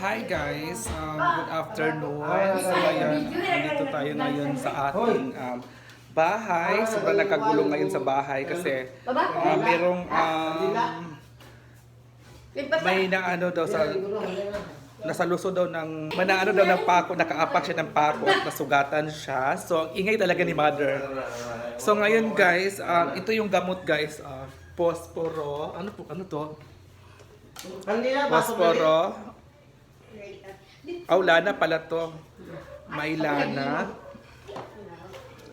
Hi guys, um, good afternoon. So ngayon, nandito tayo ngayon sa ating um, bahay. Sobrang nagkagulo ngayon sa bahay kasi uh, merong um, may naano daw sa nasa luso daw ng manaano daw ng pako, nakaapak siya ng pako at nasugatan siya. So ang ingay talaga ni mother. So ngayon guys, um, ito yung gamot guys, uh, posporo. Ano po ano to? Posporo. Oh, lana pala to. May lana.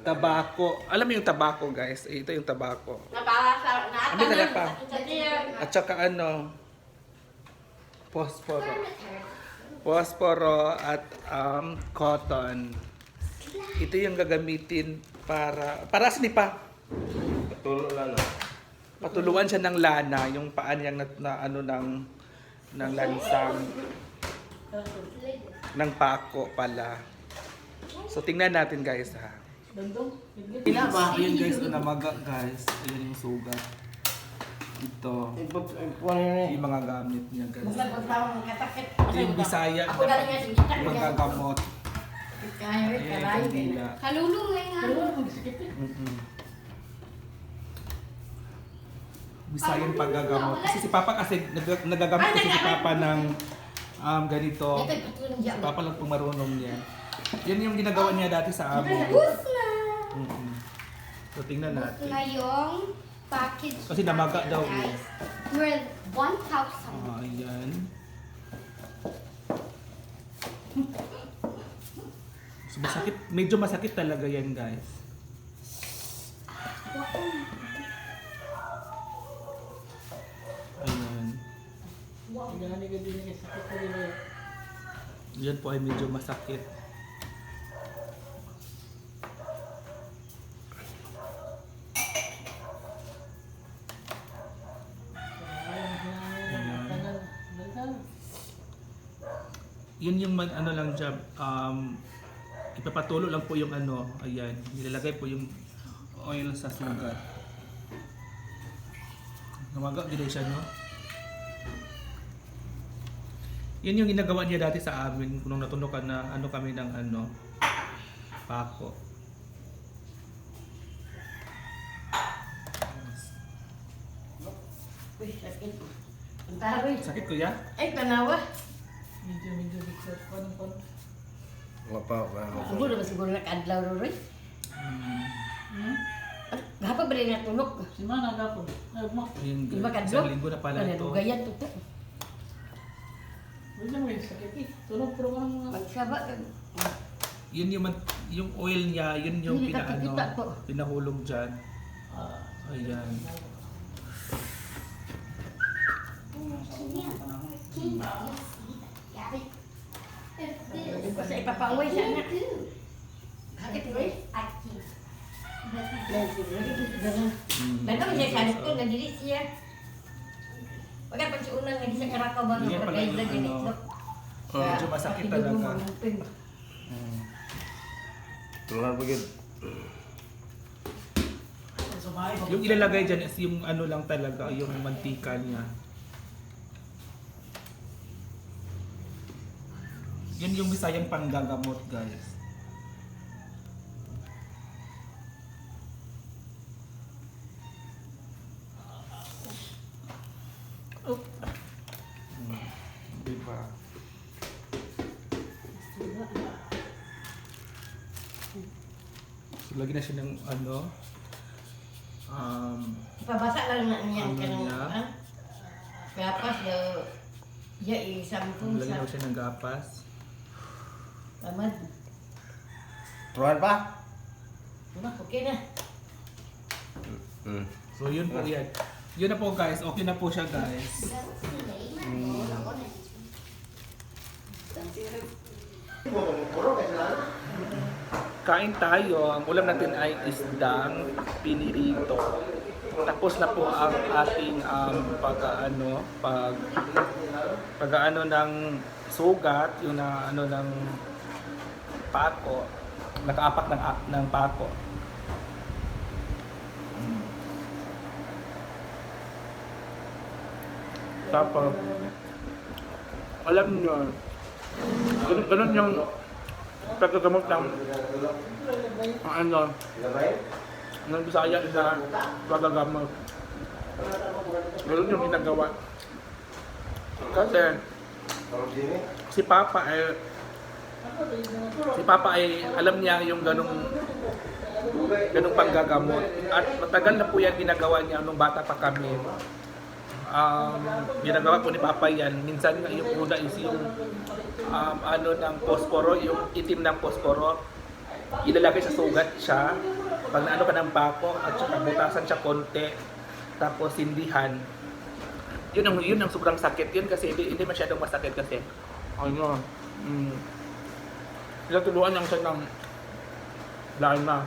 Tabako. Alam mo yung tabako, guys? Eh, Ito yung tabako. Ano talaga pa? At saka ano, posporo. Posporo at um, cotton. Ito yung gagamitin para... Para sini pa? Tulo lang. Patuluan siya ng lana, yung paan niyang na, na ano ng ng lansang ng pako pala. So tingnan natin guys ha. Ila ba? Ayun guys, na namaga guys. Ayun yung sugat. Ito. Yung mga gamit niya guys. Ito yung bisaya na magagamot. Ayan, kalahin. kandila. Kalulong nga nga. Mm-mm. Bisayan paggagamot. Kasi si Papa kasi nag- nagagamot kasi si Papa ng um, ganito. Si. Papa lang pong marunong niya. Yan yung ginagawa niya dati sa amin. Bus na! Mm-mm. So tingnan natin. na yung package. Kasi namaga natin, daw guys. Worth 1,000. Ah, ayan. So masakit, medyo masakit talaga yan guys. Ayan. Yan po ay medyo masakit. Yun yung man, ano lang dyan, um, ipapatulo lang po yung ano, ayan, nilalagay po yung oil sa sugat. Namaga, gano'n siya, no? Yun yung ginagawa niya dati sa amin kung nung natunukan na ano kami ng ano, pako. Uy, sakit. Ang taroy. Sakit kuya? Ay, tanawa. Wapa, wapa. Siguro ba siguro nakadlaw roy? Hmm. Gapa ba rin natunok? Si mana gapon? Ay, mo. Kadlo? isang linggo na pala Ano, ito. lugayan to to. Wala mo yung sakit eh. Tunog pero ka mga... Magsaba. Yun yung, yung oil niya, yun yung Hindi pinaano, nakikita po. pinahulog dyan. Ah, Ayan. Basta ipapauwi siya na. Sakit roy. Hmm. Bantang siya sa ko na dili siya. Pagka pa siya unang nga di siya karakaw ba Yan ng pala pagkain yung lang ano, no? medyo masakit talaga. Hmm. Pa gid. sumahay. Yung ilalagay dyan is yung ano lang talaga, yung mantika niya. Yan yung bisayang panggagamot guys. Oh. Hmm, Diba? Lagi na siya ng ano, um, Pabasa lang na niya Ano niya? ah. Kapas daw. Ya isampung lagi sa na siya ng gapas. tamad. Tulan pa? Wala, okay na. Hmm. So yun po yan. Yun na po guys, okay na po siya guys. Kain tayo. Ang ulam natin ay isdang pinirito. Tapos na po ang ating um, pag-ano, pag pag-ano ng sugat, yung na ano ng pako, nakaapak ng ng pako. Tapos, alam nyo, Ganun, ganun yung pagkagamot ng ang ano, ng Bisaya sa pagkagamot. Ganun yung ginagawa. Kasi si Papa ay si Papa ay alam niya yung ganung ganung panggagamot at matagal na po yan ginagawa niya nung bata pa kami um, ginagawa po ni Papa yan. Minsan nga yung una is yung um, ano ng posporo yung itim ng posporo. Ilalagay sa sugat siya. Pag naano ka ng bako at saka butasan siya konti tapos sindihan. Yun ang yun ang sobrang sakit. Yun kasi hindi, hindi masyadong masakit kasi. Ano mm, Pinatuluan lang siya ng lana.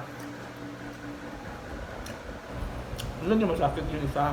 Yun yung masakit yung isa.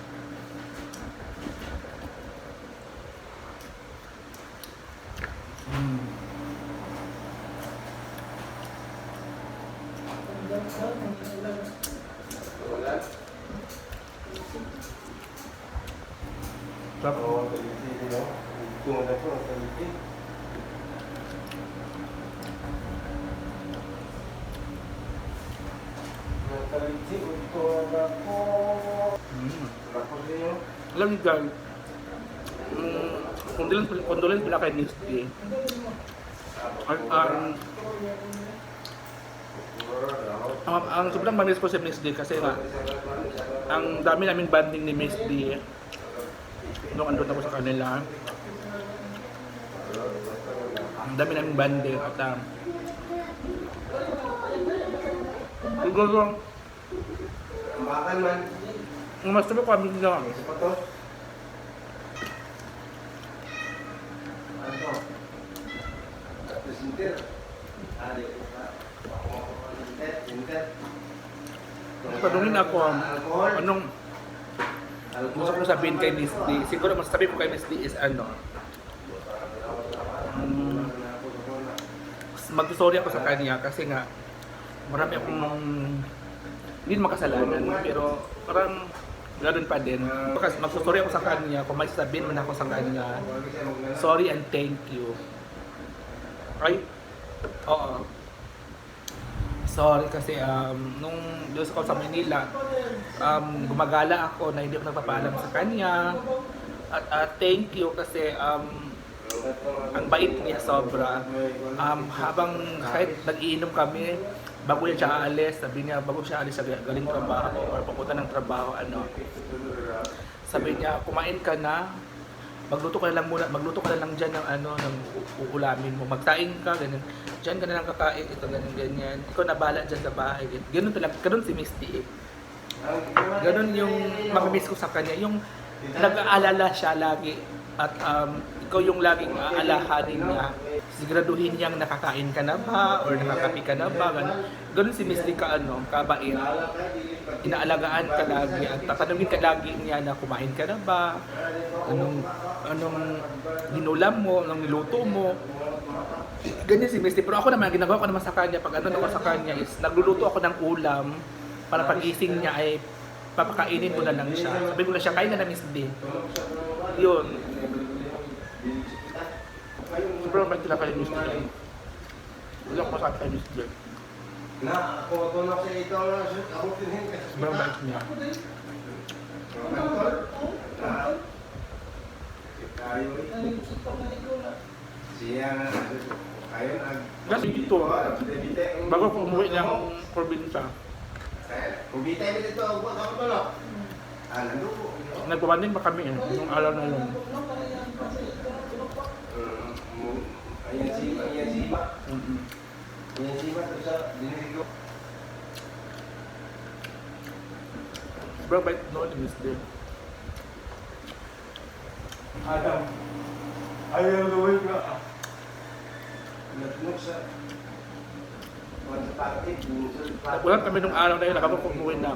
Sarap. Mm. Alam niyo guys, mm, condolence, condolence pala kay Miss D. Ang, ang, ang, ang sobrang manis ko ang dami namin banding ni Miss andun ako sa kanila. Ang dami namin banding at um, siguro, Makan man. ang mas sabi ko kami nila, Apa to? Ano? Sinter. Ade. Sinter, sinter. tanungin ako, anong gusto ko sabihin kay Miss D, siguro masasabi ko kay Miss D is ano, um, mag-sorry ako sa kanya kasi nga marami akong hindi naman kasalanan pero parang ganun pa din. Kasi magsusorry ako sa kanya kung may sabihin man ako sa kanya. Sorry and thank you. Ay, oo. Sorry kasi um, nung doon ako sa Manila, um, gumagala ako na hindi ako nagpapaalam sa kanya. At at thank you kasi um, ang bait niya sobra. Um, habang kahit nag-iinom kami, bago yan siya aalis, sabi niya, bago siya aalis sa galing trabaho or papunta ng trabaho, ano, sabi niya, kumain ka na, magluto ka lang muna, magluto ka lang dyan ng ano, ng uulamin mo, magsaing ka, ganyan, dyan ka na lang kakain, ito, ganyan, ganyan, ikaw na bahala dyan sa bahay, ganun talaga, ganun si Misty eh. Ganun yung mamimiss ko sa kanya, yung nag-aalala siya lagi at um, ikaw yung laging aalahanin niya. Siguraduhin niyang nakakain ka na ba or nakakapi ka na ba. Ganun, ganun si Miss Lee ka ano, kabait. Inaalagaan ka lagi at tatanungin ka lagi niya na kumain ka na ba, anong, anong ginulam mo, anong niluto mo. Ganyan si Lee. Pero ako naman, ginagawa ko naman sa kanya, pag ano ako sa kanya is, nagluluto ako ng ulam para pagising niya ay papakainin ko na lang siya. Sabi ko na siya, kain na na Miss D. Yun. Sobrang bait sila kay Miss D. Wala ko masabi kay Miss D. Na, ako to na sa ito na ako tinin ka. Sobrang bait niya. Kayo kayo Kasi dito, bago ko umuwi ng probinsya, Kubita mo dito ang buwan ako to no. Ah, nando po. nagpabanding pa kami eh, nung araw na yun. Ayan si ayan si. Mm-mm. Ayan si sa dinilig ko. Sobrang bait noon ni Miss D. Adam. Ayaw gawin ka. Natnog sa Wala kami nung araw na yun, nakabok umuwi na.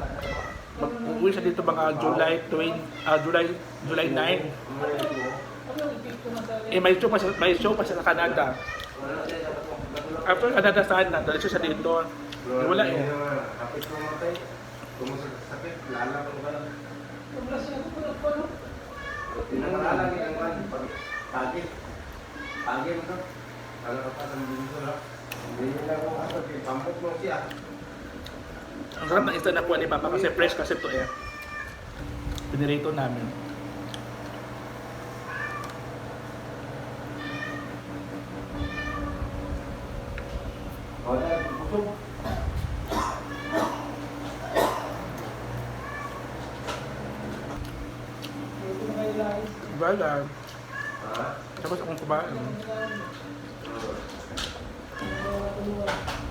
Mag-uwi siya dito mga July 20, ah, July, July 9. Eh, may show pa siya, may show pa sa Canada. After Canada sana, dahil siya dito. Eh, wala eh. Kapit kumatay. Kumusakit, lalang ka lang. Pinangalalagi ang kan. Pagi. Pagi mo ka. Kalau ka pa sa dito na. Ang sarap ng isda na kuha ni Papa kasi fresh kasi to eh. Pinirito namin. Baga, Ha? tapos akong kumain. Thank you.